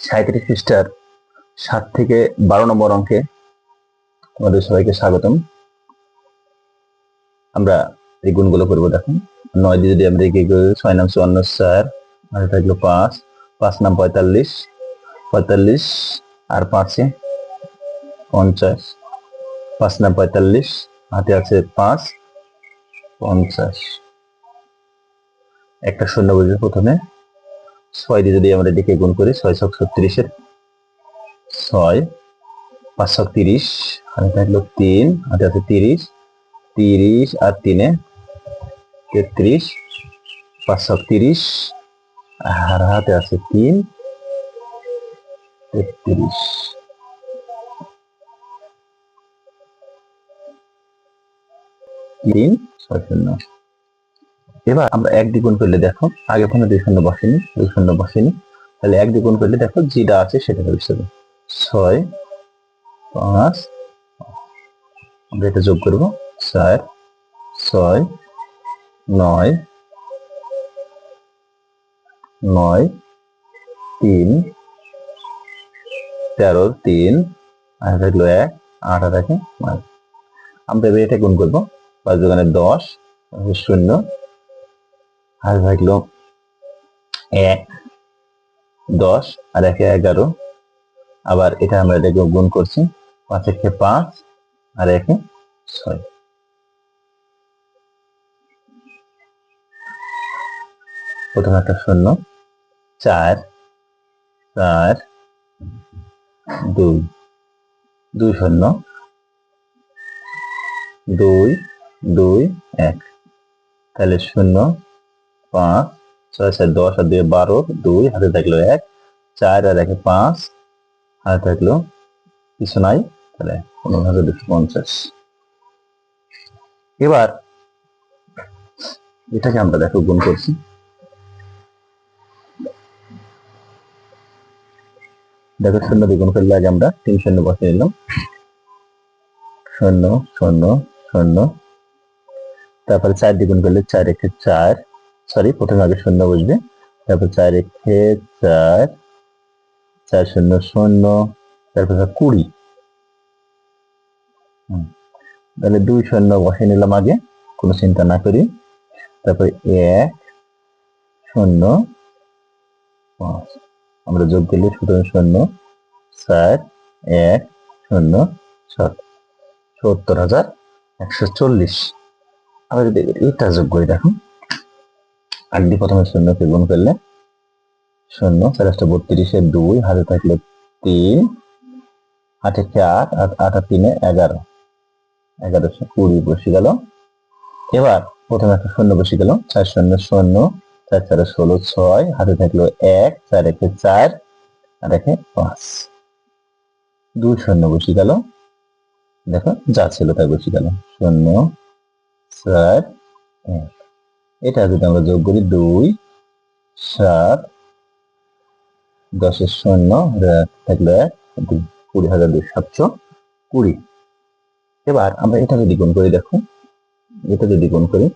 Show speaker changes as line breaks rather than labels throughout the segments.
সাঁত্রিশ পৃষ্ঠার সাত থেকে বারো নম্বর অঙ্কে আমাদের সবাইকে স্বাগতম। আমরা এই গুণগুলো করব দেখুন। নয় দিয়ে যদি আমরা এগিয়ে করি, ছয় নাম চুয়ান্ন চার আর থাকল পাঁচ পাঁচ নাম পঁয়তাল্লিশ পঁয়তাল্লিশ, আর পাঁচে পঞ্চাশ, পাঁচ নাম পঁয়তাল্লিশ, হাতে আছে পাঁচ, পঞ্চাশ। একটা শূন্য বুঝবে প্রথমে। ছয় দিয়ে যদি আমরা এদিকে গুণ করি, ছয় ছক ছত্রিশের ছয়, পাঁচ ছক তিরিশ হাতে থাকল তিন হাতে আছে তিরিশ তিরিশ আর তিনে তেত্রিশ, পাঁচ ছক তিরিশ, আর হাতে আছে তিন, তেত্রিশ। তিন, ছয় শূন্য। এবার আমরা এক দ্বিগুণ করলে দেখো, আগে কোনো দুই শূন্য বসেনি, দুই শূন্য বসেনি। তাহলে এক দ্বিগুণ করলে দেখো যেটা আছে সেটা হিসেবে ছয় পাঁচ, আমরা এটা যোগ করব, চার, ছয়, নয় নয়, তিন, তেরো, তিন আর থাকল এক, আট আর আমরা এবার এটা গুণ করব, পাঁচ দোকানে দশ, শূন্য আর থাকল এক, দশ, আর একে এগারো। আবার এটা আমরা এটাকে গুণ করছি পাঁচ একে পাঁচ, আর একে ছয়। প্রথম একটা শূন্য, চার চার, দুই। দুই শূন্য, দুই দুই, এক। তাহলে শূন্য পাঁচ, ছয় ছয় দশ, আর দুই, বারো, দুই, হাতে থাকল এক, চার, আর একে পাঁচ, হাতে থাকল কিছু নাই, তাহলে পনেরো হাজার দুশো পঞ্চাশ। এবার এটাকে আমরা দেখো, গুণ করছি। দেখো, শূন্য দ্বিগুণ করলে আগে আমরা তিন শূন্য বসে নিলাম। শূন্য শূন্য শূন্য। তারপরে চার দ্বিগুণ করলে চার, একে চার। সরি প্রথমে আগে শূন্য বুঝবে। তারপর চার একে চার চার শূন্য শূন্য, তারপর কুড়ি। তাহলে দুই শূন্য বসে নিলাম আগে, কোনো চিন্তা না করি। তারপর এক শূন্য পাঁচ, আমরা যোগ দিলে সুতরাং শূন্য, চার, এক শূন্য, সাত, সত্তর হাজার একশো চল্লিশ। আমরা যদি এটা যোগ করি, দেখো। আট প্রথমে শূন্যকে গুণ করলে শূন্য চারটা বত্রিশে দুই, হাতে থাকলে তিন আটে চার আট আট, তিনে এগারো। এগারোশো কুড়ি বসে গেল। এবার প্রথমে একটা শূন্য বসে গেল। চার শূন্য শূন্য, চার চারে ষোলো, ছয়, হাতে থাকল এক, চার একে চার, আর একে পাঁচ। দুই শূন্য বসে গেল। দেখো, যা ছিল তাই বসে গেল। শূন্য, চার, এক। এটা যদি আমরা যোগ করি দুই, সাত, দশের শূন্য থাকল কুড়ি হাজার দুই সাতশো কুড়ি। এবার আমরা এটা যদি গুণ করি, দেখো, এটা যদি গুণ করি,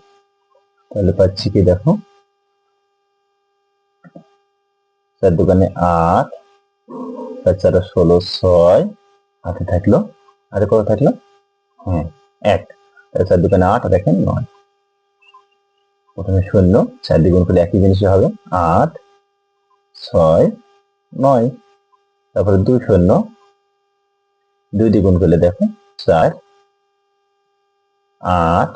তাহলে পাচ্ছি কি দেখো? চার দোকানে আট চার চারে ষোলো ছয় হাতে থাকল। আরে কত থাকল? হ্যাঁ এক। চার দোকানে আট দেখেন নয়। প্রথমে শূন্য চার দ্বিগুণ করলে একই জিনিসই হবে। আট, ছয়, নয়, তারপরে দুই শূন্য। দুই দ্বিগুণ করলে দেখো, চার, আট,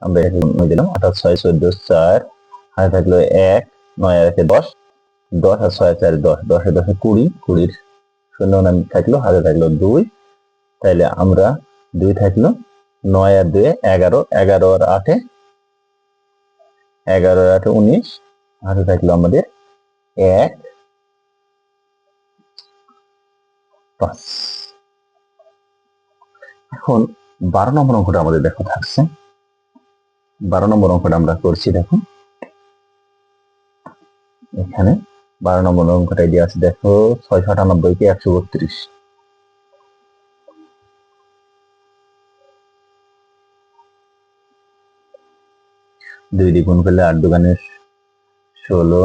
আমরা গুণ দিলাম। আঠাশ ছয় চোদ্দ, চার। হাতে থাকল এক, নয় আর একে দশ। দশ আর ছয় চার, দশ। দশে দশে কুড়ি। কুড়ির শূন্য নাম থাকল, হাতে থাকল দুই। তাইলে আমরা দুই থাকল নয় আর দুই এগারো। এগারো আর আটে এগারো আর আটে উনিশ হাতে থাকল আমাদের এক, পাঁচ। এখন বারো নম্বর অঙ্কটা আমাদের দেখো থাকছে। বারো নম্বর অঙ্কটা আমরা করছি দেখো। এখানে বারো নম্বর অঙ্কটা দিয়ে আছে দেখো, ছয়শো আটানব্বই কে একশো বত্রিশ। দুই দিয়ে গুণ করলে আট দোকানে ষোলো।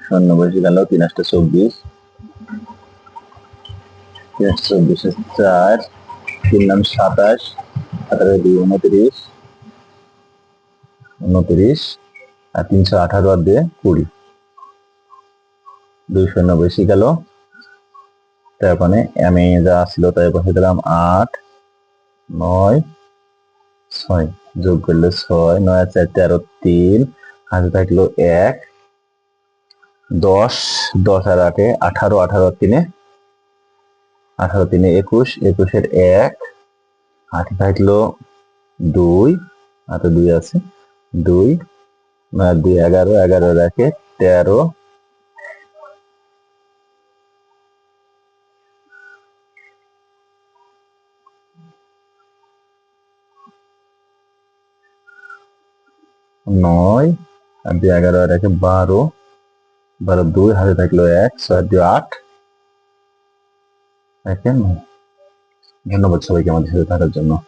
শূন্য বসে গেল, তিন আটটা চব্বিশ। তিন আটটা চব্বিশে চার, তিন নাম সাতাশ সাতাশ দুই উনত্রিশ। উনত্রিশ, আর তিনশো আঠারো আর দিয়ে কুড়ি। দুই শূন্য বেশি গেল তারপরে এম এ যা ছিল তাই বসে দিলাম আট, নয়, ছয়। যোগ করলে ছয়, নয় চার তেরো তিন। হাতে থাকল এক, দশ দশ আর আটে আঠারো আঠারো তিনে আঠারো, তিনে একুশ, একুশের এক। হাতে থাকল দুই, হাতে দুই আছে, দুই দুই, এগারো এগারো রাখে তেরো নয়, আর দুই এগারো, আর একে বারো। বারো দুই, হাতে থাকল এক, ছয় দুই আট। একে নয়। ধন্যবাদ সবাইকে আমাদের সাথে থাকার জন্য।